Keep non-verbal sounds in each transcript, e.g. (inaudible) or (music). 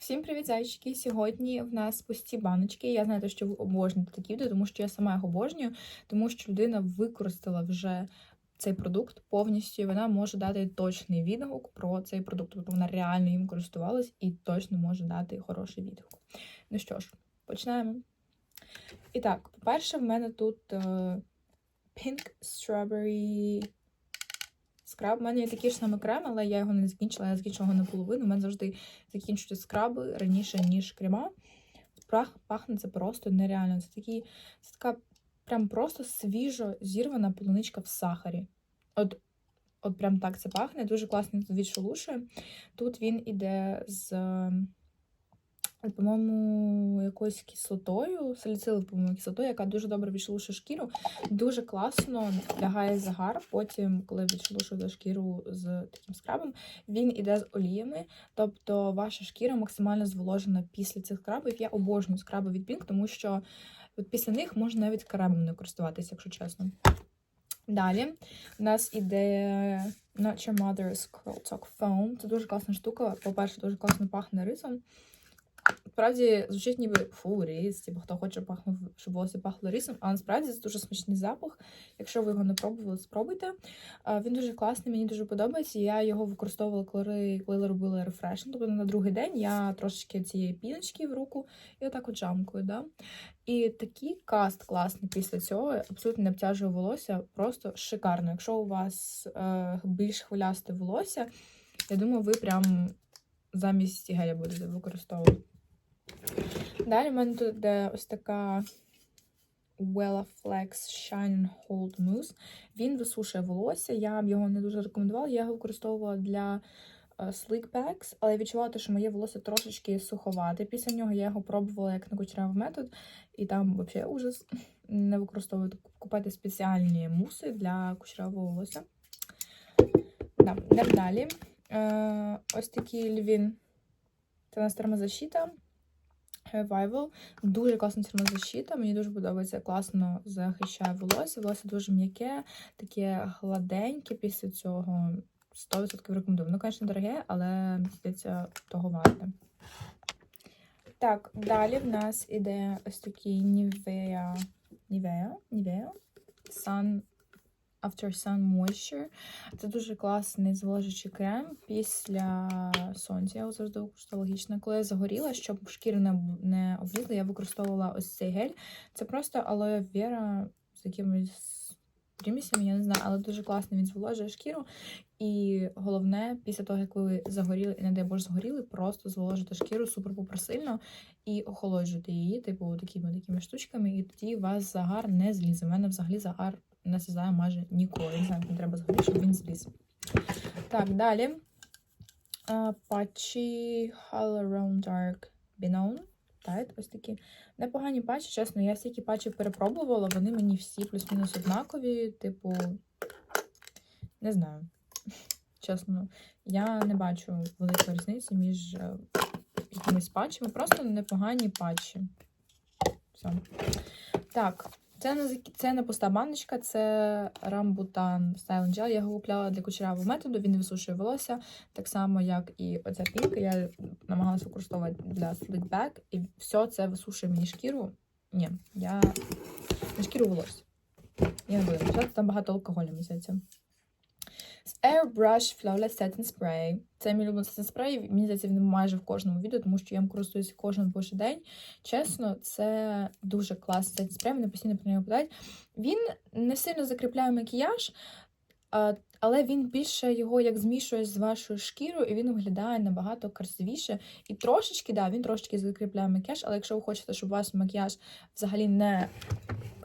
Всім привіт, зайчики! Сьогодні в нас пусті баночки. Я знаю, що ви обожнюєте такі відео, тому що я сама їх обожнюю, тому що людина використала вже цей продукт повністю, і вона може дати точний відгук про цей продукт. Тобто вона реально їм користувалась і точно може дати хороший відгук. Ну що ж, починаємо. І так, по-перше, в мене тут е, Pink Strawberry скраб. У мене є такий ж саме крем, але я його не закінчила, я закінчила його наполовину. У мене завжди закінчуються скраби раніше, ніж крема. Прах пахне це просто нереально. Це такий, це така прям просто свіжо зірвана полуничка в сахарі. От, от прям так це пахне. Дуже класно відшелушує. Тут він іде з, по-моєму, якоюсь кислотою, саліциловою, по-моєму, кислотою, яка дуже добре відшелушує шкіру. Дуже класно лягає загар. Потім, коли відшелушуєте шкіру з таким скрабом, він іде з оліями. Тобто ваша шкіра максимально зволожена після цих скрабів. Я обожнюю скраби від Pink, тому що от після них можна навіть кремом не користуватися, якщо чесно. Далі у нас іде Not Your Mother's Curl Talk Foam. Це дуже класна штука. По-перше, дуже класно пахне рисом. Справді звучить ніби фу, рис, типу, хто хоче пахнув, щоб волосся пахло рисом, а насправді це дуже смачний запах. Якщо ви його не пробували, спробуйте. Він дуже класний, мені дуже подобається. Я його використовувала, коли коли робила рефреш. Тобто на другий день я трошечки цієї піночки в руку і отак от жамкою. Да? І такий каст класний після цього, абсолютно не обтяжує волосся, просто шикарно. Якщо у вас е, більш хвилясте волосся, я думаю, ви прям замість геля будете використовувати. Далі в мене тут йде ось така Wella Flex Shine Hold Mousse. Він висушує волосся. Я б його не дуже рекомендувала. Я його використовувала для е, Sleek Packs, але я відчувала, що моє волосся трошечки суховате. Після нього я його пробувала як на кучерявий метод, і там взагалі ужас не використовувати купити спеціальні муси для кучерявого волосся. Да, далі. Е, ось такий львін. Це у нас термозащита. Revival. Дуже класна термозащита. Мені дуже подобається, класно захищає волосся. Волосся дуже м'яке, таке гладеньке після цього. 100% рекомендую. Ну, звісно, дороге, але здається, того варте. Так, далі в нас іде ось такий Nivea. Nivea? Nivea? Sun After Sun Moisture. Це дуже класний зволожуючий крем після сонця. Я його завжди використовувала логічно. Коли я загоріла, щоб шкіру не, не облізла, я використовувала ось цей гель. Це просто алоє вера з якимось примісями, я не знаю, але дуже класно він зволожує шкіру. І головне, після того, як ви загоріли, і не дай Боже, загоріли, просто зволожити шкіру супер попросильно і охолоджуйте її, типу, такими такими штучками, і тоді у вас загар не злізе. У мене взагалі загар не злізає майже ніколи. Не знаю, не треба згоріти, щоб він зліз. Так, далі. Патчі Hyalurone Dark Benone. Так, ось такі непогані патчі, чесно, я стільки патчів перепробувала, вони мені всі плюс-мінус однакові. Типу, не знаю. (laughs) Чесно, я не бачу великої різниці між е, якимись патчами. Просто непогані патчі. Все. Так, це не, це не пуста баночка, це рамбутан Styling Gel. Я його купляла для кучерявого методу, він висушує волосся, так само, як і оця пінка. Я намагалася використовувати для Slick і все це висушує мені шкіру. Ні, я на шкіру волосся. Я не буду там багато алкоголю, мені. Airbrush Flawless Setting Spray. Це мій улюблений setting спрей. Мені здається, він майже в кожному відео, тому що я їм користуюся кожен божий день. Чесно, це дуже класний setting спрей, мене постійно про нього питають. Він не сильно закріпляє макіяж, але він більше його як змішує з вашою шкірою, і він виглядає набагато красивіше. І трошечки, да, він трошечки закріпляє макіяж, але якщо ви хочете, щоб у вас макіяж взагалі не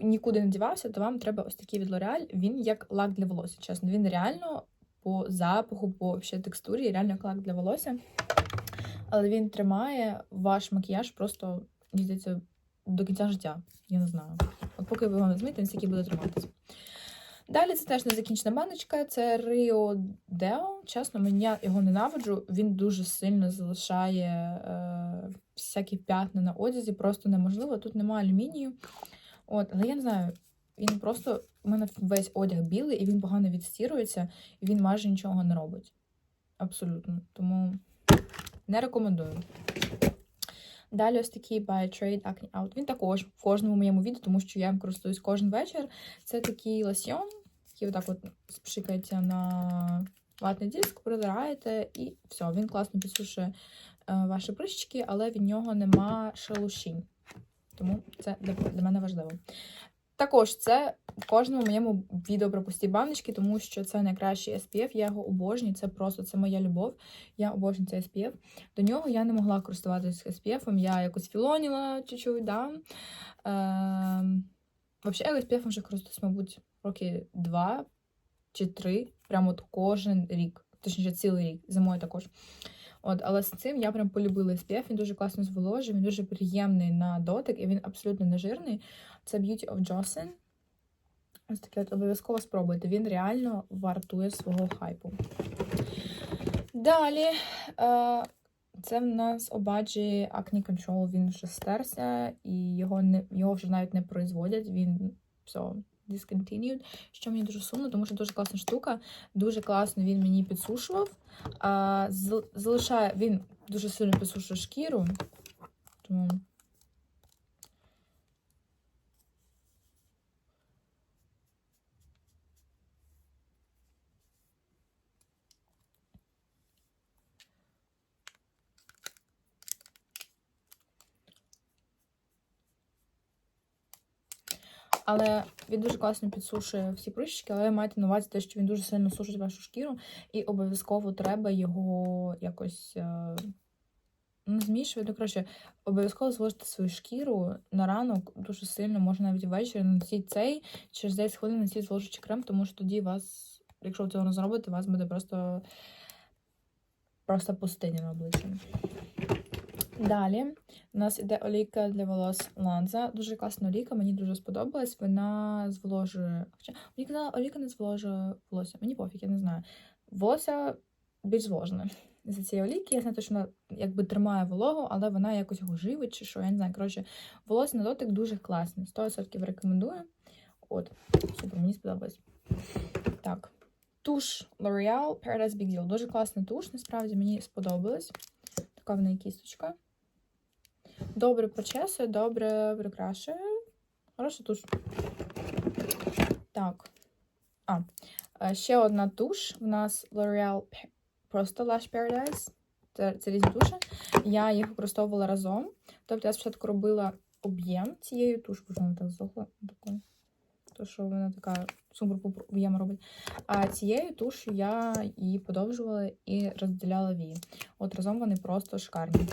нікуди не дівався, то вам треба ось такий від L'Oreal. Він як лак для волосся. Чесно, він реально по запаху, по ще текстурі, реально як лак для волосся. Але він тримає ваш макіяж просто, мені здається, до кінця життя. Я не знаю. От поки ви його не він стільки буде триматися. Далі це теж незакінчена баночка, це Rio Deo. Чесно, я його ненавиджу. Він дуже сильно залишає е, всякі п'ятна на одязі, просто неможливо. Тут немає алюмінію. От, Але я не знаю, він просто у мене весь одяг білий, і він погано відстірується, і він майже нічого не робить. Абсолютно. Тому не рекомендую. Далі ось такий by Trade Acne Out. Він також в кожному моєму відео, тому що я їм користуюсь кожен вечір. Це такий лосьйон, який отак от спшикається на ватний диск, протираєте, і все, він класно підсушує е, ваші прищики, але від нього нема шелушінь. Тому це для, для мене важливо. Також це в кожному моєму відео про пусті баночки, тому що це найкращий SPF, я його обожнюю, це просто це моя любов. Я обожнюю цей SPF. До нього я не могла користуватися SPF, я якось філоніла чуть-чуть, да. Ем, Взагалі, SPF вже користуюсь, мабуть, роки два чи три, прямо от кожен рік, точніше, цілий рік, зимою також. От, але з цим я прям полюбила SPF, він дуже класно зволожує, він дуже приємний на дотик, і він абсолютно не жирний. Це Beauty of Jocelyn. Ось таке от обов'язково спробуйте. Він реально вартує свого хайпу. Далі. Е, це в нас обаджі Acne Control, він вже стерся, і його не його вже навіть не производять. Він все, discontinued, що мені дуже сумно, тому що дуже класна штука. Дуже класно він мені підсушував. А, залишає, він дуже сильно підсушує шкіру. Тому Але він дуже класно підсушує всі прищики, але майте на увазі те, що він дуже сильно сушить вашу шкіру, і обов'язково треба його якось е, ну, змішувати. Ну, коротше, обов'язково звозити свою шкіру на ранок дуже сильно, можна навіть ввечері наносіть цей, через 10 хвилин наносіть зволожуючий крем, тому що тоді вас, якщо ви цього не зробите, вас буде просто, просто пустиня на обличчі. Далі у нас іде олійка для волос Ланза. Дуже класна олійка, мені дуже сподобалась. Вона зволожує. Мені казала, олійка не зволожує волосся. Мені пофіг, я не знаю. Волосся більш зволожене. За цієї олійки, я знаю, що вона якби тримає вологу, але вона якось його живить чи що, я не знаю. Коротше, волосся на дотик дуже класний. 100% рекомендую. От, супер, мені сподобалось. Так. Туш L'Oreal Paradise Big Deal. Дуже класний туш, насправді мені сподобалось. Така в неї кісточка. Добре прочесує, добре прикрашує. Хороша туш. Так. А, е, ще одна туш. У нас L'Oreal просто Lash Paradise. Це, це різні туші. Я їх використовувала разом. Тобто я спочатку робила об'єм цієї туші, бо вона так здохла. Таку. То, що вона така супер об'єм робить. А цією тушу я її подовжувала і розділяла вії. От разом вони просто шикарні.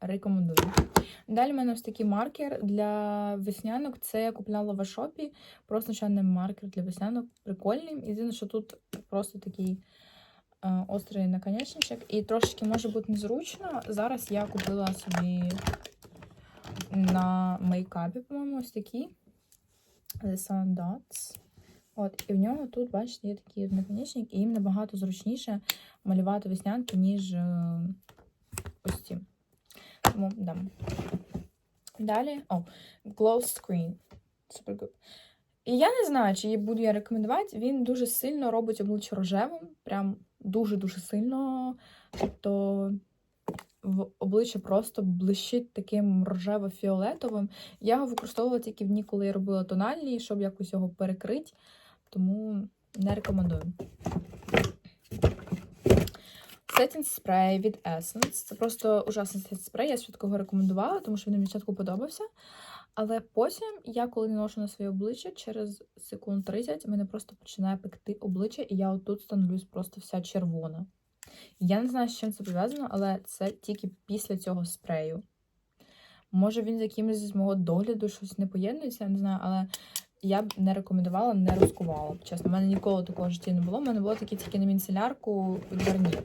Рекомендую. Далі в мене ось такий маркер для веснянок. Це я купляла в Ашопі. Просто звичайний маркер для веснянок. Прикольний. Єдине, що тут просто такий е, острий наконечничок. І трошечки може бути незручно. Зараз я купила собі на мейкапі, по-моєму, ось такий. The Sun Dots. От, і в нього тут, бачите, є такий наконечник, і їм набагато зручніше малювати веснянки, ніж е, ось ці. Тому, да. Далі, о, Glow Screen. Good. І я не знаю, чи її буду я рекомендувати. Він дуже сильно робить обличчя рожевим. Прям дуже-дуже сильно. Тобто в обличчя просто блищить таким рожево-фіолетовим. Я його використовувала тільки в дні, коли я робила тональний, щоб якось його перекрити. Тому не рекомендую. Setting спрей від Essence. Це просто ужасний setting спрей. Я спочатку його рекомендувала, тому що він мені спочатку подобався. Але потім я, коли не ношу на своє обличчя, через секунд 30 мене просто починає пекти обличчя, і я отут становлюсь просто вся червона. Я не знаю, з чим це пов'язано, але це тільки після цього спрею. Може, він з якимось з мого догляду щось не поєднується, я не знаю, але я б не рекомендувала, не розкувала. Чесно, в мене ніколи такого в житті не було. У мене було таке тільки на мінцелярку Гарнір.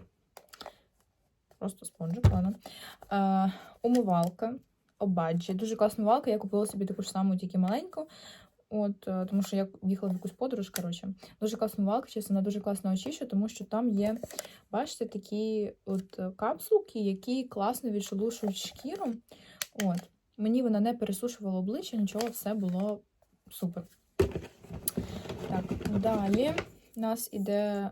Просто спонжик, ладно. Е, умивалка. Обаджі. Дуже класна умивалка. Я купила собі таку ж саму, тільки маленьку. От, е, тому що я їхала в якусь подорож, коротше. Дуже класна умивалка, чесно, вона дуже класно очищує, тому що там є, бачите, такі от е, капсулки, які класно відшелушують шкіру. От. Мені вона не пересушувала обличчя, нічого, все було супер. Так, далі у нас іде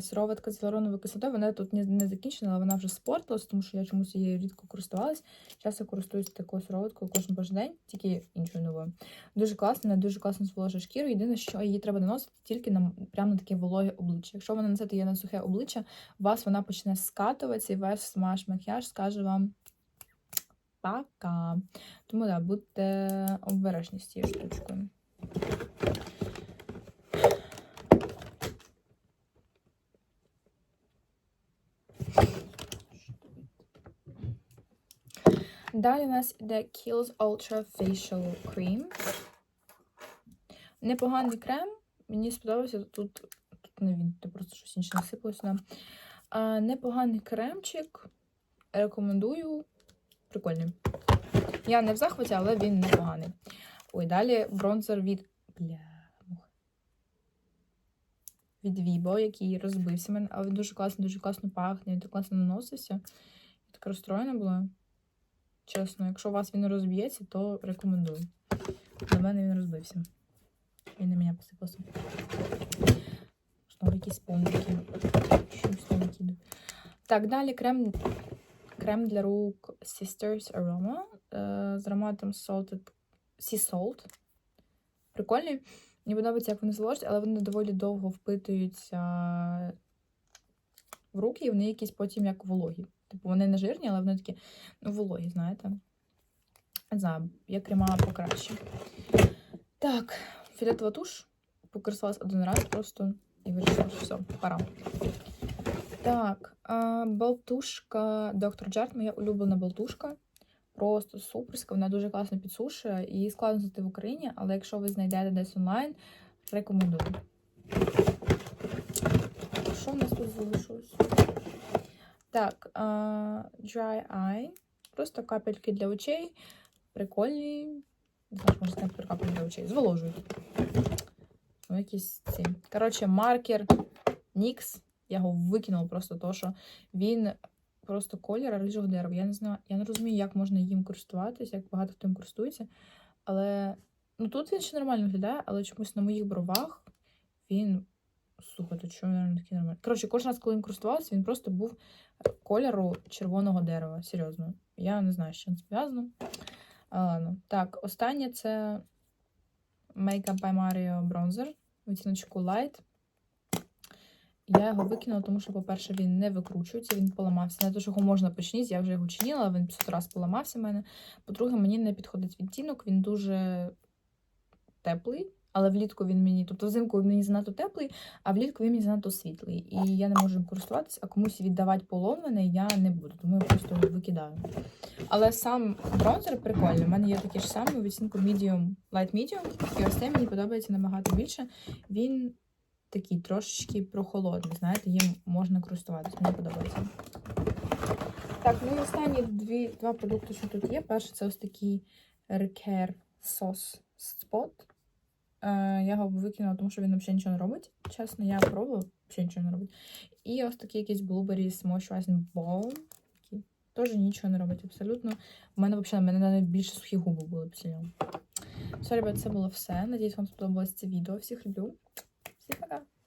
сироватка з гіалуроновою кислотою. Вона тут не, закінчена, але вона вже спортилась, тому що я чомусь її рідко користувалась. Часто користуюсь такою сироваткою кожен божий день, тільки іншою новою. Дуже класно, вона дуже класно зволожує шкіру. Єдине, що її треба наносити тільки на прямо на таке вологе обличчя. Якщо ви нанесете її на сухе обличчя, у вас вона почне скатуватися, і весь ваш макіяж скаже вам пока. Тому да, будьте обережні з цією штучкою. Далі у нас іде Kiehl's Ultra Facial Cream. Непоганий крем. Мені сподобався тут, тут не він, це просто щось інше насипалося. А, непоганий кремчик. Рекомендую. Прикольний. Я не в захваті, але він непоганий. Ой, далі бронзер від. Бля. Від Vibo, який розбився мене, але він дуже класно, дуже класно пахне, він так класно наносився. Я така розстроєна була. Чесно, якщо у вас він розб'ється, то рекомендую. Для мене він розбився. Він на мене посипався. Знову якісь повники. Щось там накидаю. Так, далі крем, крем для рук Sisters Aroma е, з ароматом Salted Sea Salt. Прикольний. Мені подобається, як вони зволожать, але вони доволі довго впитуються в руки, і вони якісь потім як вологі. Типу, вони не жирні, але вони такі ну, вологі, знаєте. Знаю, я крема покраще. Так, фіолетова туш. Покористувалась один раз просто і вирішила, що все, пора. Так, а, болтушка Dr. Jart, моя улюблена болтушка. Просто суперська, вона дуже класно підсушує. Її складно знайти в Україні, але якщо ви знайдете десь онлайн, рекомендую. Що в нас тут залишилось? Так, Dry Eye. Просто капельки для очей. Прикольні. Не можна сказати капельки для очей. Зволожують. Ну, якісь ці. Коротше, маркер NYX. Я його викинула просто то, що він просто колір рижого дерева. Я не знаю, я не розумію, як можна їм користуватися, як багато хто їм користується. Але ну тут він ще нормально виглядає, але чомусь на моїх бровах він. Слухайте, що він такий нормальний. Коротше, кожен раз, коли їм користувалася, він просто був кольору червоного дерева. Серйозно. Я не знаю, з чим зв'язано. А, ладно. Так, останнє це Makeup by Mario Bronzer. Відтіночку Light. Я його викинула, тому що, по-перше, він не викручується, він поламався. Не те, що його можна починити, я вже його чинила, він 500 раз поламався в мене. По-друге, мені не підходить відтінок, він дуже теплий, але влітку він мені, тобто взимку він мені занадто теплий, а влітку він мені занадто світлий. І я не можу їм користуватися, а комусь віддавати поломлений я не буду, тому я просто викидаю. Але сам бронзер прикольний. У мене є такий ж самий у відтінку medium, light medium, і ось цей мені подобається набагато більше. Він такий трошечки прохолодний, знаєте, їм можна користуватися, мені подобається. Так, ну і останні дві, два продукти, що тут є. Перший це ось такий Recare Sauce Spot. Е, я його викинула, тому що він взагалі нічого не робить. Чесно, я пробувала, взагалі нічого не робить. І ось такий якийсь Blueberries Moisturizing Balm. Теж нічого не робить абсолютно. У мене взагалі мене навіть більше сухі губи були після нього. Все, ребят, це було все. Надіюсь, вам сподобалось це відео. Всіх люблю. Всім пока!